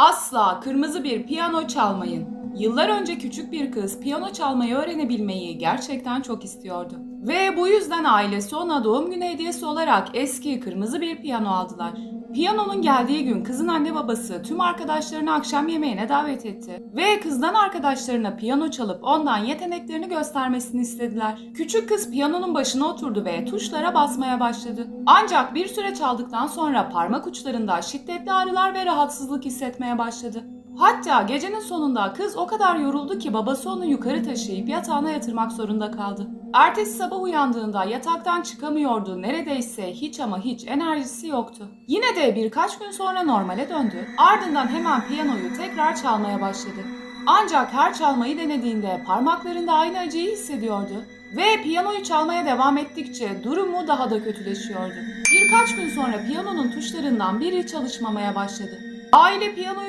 Asla kırmızı bir piyano çalmayın. Yıllar önce küçük bir kız piyano çalmayı öğrenebilmeyi gerçekten çok istiyordu. Ve bu yüzden ailesi ona doğum günü hediyesi olarak eski kırmızı bir piyano aldılar. Piyanonun geldiği gün kızın anne babası tüm arkadaşlarını akşam yemeğine davet etti. Ve kızdan arkadaşlarına piyano çalıp ondan yeteneklerini göstermesini istediler. Küçük kız piyanonun başına oturdu ve tuşlara basmaya başladı. Ancak bir süre çaldıktan sonra parmak uçlarında şiddetli ağrılar ve rahatsızlık hissetmeye başladı. Hatta gecenin sonunda kız o kadar yoruldu ki babası onu yukarı taşıyıp yatağına yatırmak zorunda kaldı. Ertesi sabah uyandığında yataktan çıkamıyordu. Neredeyse hiç ama hiç enerjisi yoktu. Yine de birkaç gün sonra normale döndü. Ardından hemen piyanoyu tekrar çalmaya başladı. Ancak her çalmayı denediğinde parmaklarında aynı acıyı hissediyordu. Ve piyanoyu çalmaya devam ettikçe durumu daha da kötüleşiyordu. Birkaç gün sonra piyanonun tuşlarından biri çalışmamaya başladı. Aile piyanoyu